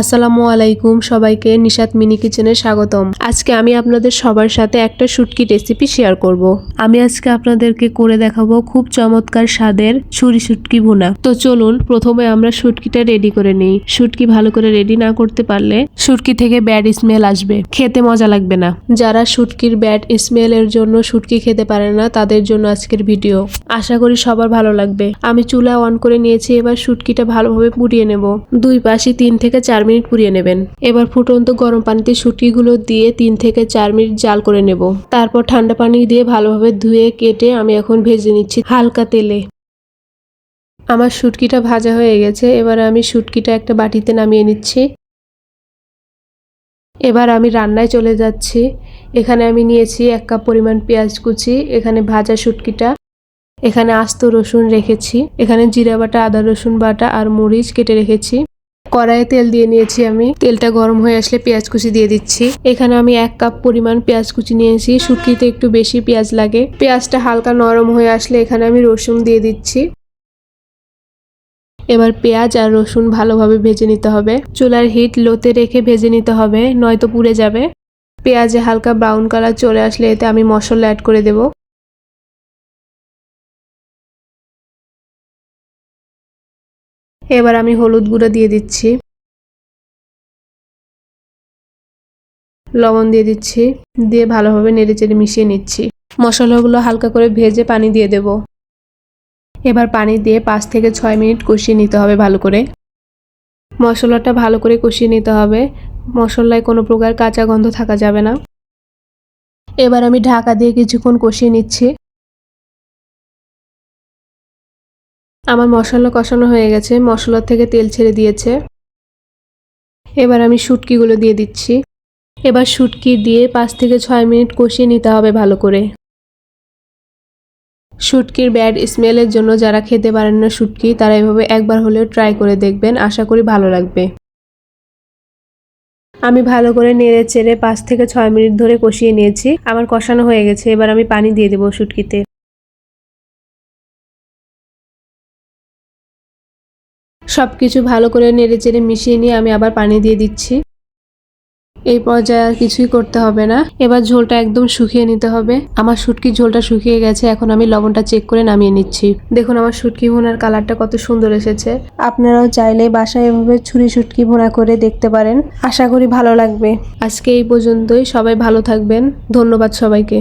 আসসালামু আলাইকুম সবাইকে নিশাত মিনি কিচেনে স্বাগতম। আজকে আমি আপনাদের সবার সাথে একটা শুটকি রেসিপি শেয়ার করব। আমি আজকে আপনাদেরকে করে দেখাবো খুব চমৎকার স্বাদের ছুরি শুটকি ভুনা। তো চলুন প্রথমে আমরা শুটকিটা রেডি করে নিই। শুটকি ভালো করে রেডি না করতে পারলে শুটকি থেকে ব্যাড স্মেল আসবে। খেতে মজা লাগবে না। যারা শুটকির ব্যাড স্মেলের জন্য শুটকি খেতে পারে না, তাদের জন্য আজকের ভিডিও। আশা করি সবার ভালো লাগবে। আমি চুলা অন করে নিয়েছি, এবার শুটকিটা ভালোভাবে পুড়িয়ে নেব। দুই পাশে তিন থেকে চার মিনিট পুড়িয়ে নেবেন। এবার ফুটন্ত গরম পানিতে শুটকিগুলো দিয়ে তিন থেকে চার মিনিট জাল করে নেব। তারপর ঠান্ডা পানি দিয়ে ভালোভাবে ধুয়ে কেটে আমি এখন ভেজে নিচ্ছি হালকা তেলে। আমার শুটকিটা ভাজা হয়ে গেছে, এবার আমি শুটকিটা একটা বাটিতে নামিয়ে নিচ্ছি। এবার আমি রান্নায় চলে যাচ্ছি। এখানে আমি নিয়েছি এক কাপ পরিমাণ পেঁয়াজ কুচি, এখানে ভাজা শুটকিটা, এখানে আস্ত রসুন রেখেছি, এখানে জিরা বাটা, আদা রসুন বাটা আর মরিচ কেটে রেখেছি। কড়াইয়ে তেল দিয়ে নিয়েছি আমি। তেলটা গরম হয়ে আসলে পেঁয়াজ কুচি দিয়ে দিচ্ছি। এখানে আমি এক কাপ পরিমাণ পেঁয়াজ কুচি নিয়েছি। শুটকিতে একটু বেশি পেঁয়াজ লাগে। পেঁয়াজটা হালকা নরম হয়ে আসলে এখানে আমি রসুন দিয়ে দিচ্ছি। এবার পেঁয়াজ আর রসুন ভালোভাবে ভেজে নিতে হবে। চুলার হিট লোতে রেখে ভেজে নিতে হবে, নয়তো পুড়ে যাবে। পেঁয়াজে হালকা ব্রাউন কালার চলে আসলে এতে আমি মশলা অ্যাড করে দেব। এবার আমি হলুদ গুঁড়ো দিয়ে দিচ্ছি। লবণ দিয়ে দিচ্ছি। দিয়ে ভালোভাবে নেড়ে চেড়ে মিশিয়ে নিচ্ছি। মশলাগুলো হালকা করে ভেজে পানি দিয়ে দেব। এবার পানি দিয়ে পাঁচ থেকে ছয় মিনিট কষিয়ে নিতে হবে ভালো করে। মশলাটা ভালো করে কষিয়ে নিতে হবে। মশলায় কোনো প্রকার কাঁচা গন্ধ থাকা যাবে না। এবার আমি ঢাকা দিয়ে কিছুক্ষণ কষিয়ে নিচ্ছি। আমার মশলা কষানো হয়ে গেছে, মশলার থেকে তেল ছেড়ে দিয়েছে। এবার আমি শুটকিগুলো দিয়ে দিচ্ছি। এবার শুটকি দিয়ে পাঁচ থেকে ছয় মিনিট কষিয়ে নিতে হবে ভালো করে। শুটকির ব্যাড স্মেলের জন্য যারা খেতে পারেন না শুটকি, তারা এভাবে একবার হলেও ট্রাই করে দেখবেন, আশা করি ভালো লাগবে। আমি ভালো করে নেড়ে চেড়ে পাঁচ থেকে ছয় মিনিট ধরে কষিয়ে নিয়েছি। আমার কষানো হয়ে গেছে, এবার আমি পানি দিয়ে দেবো শুটকিতে। সব কিছু ভালো করে নেড়ে চেড়ে মিশিয়ে নিয়ে আমি আবার পানি দিয়ে দিচ্ছি। এই পর্যায়ে আর কিছুই করতে হবে না। এবার ঝোলটা একদম শুকিয়ে নিতে হবে। আমার শুটকির ঝোলটা শুকিয়ে গেছে, এখন আমি লবণটা চেক করে নামিয়ে নিচ্ছি। দেখুন, আমার শুটকি ভুনার কালারটা কত সুন্দর এসেছে। আপনারাও চাইলে বাসায় এভাবে ছুরি শুটকি ভুনা করে দেখতে পারেন। আশা করি ভালো লাগবে। আজকে এই পর্যন্তই। সবাই ভালো থাকবেন। ধন্যবাদ সবাইকে।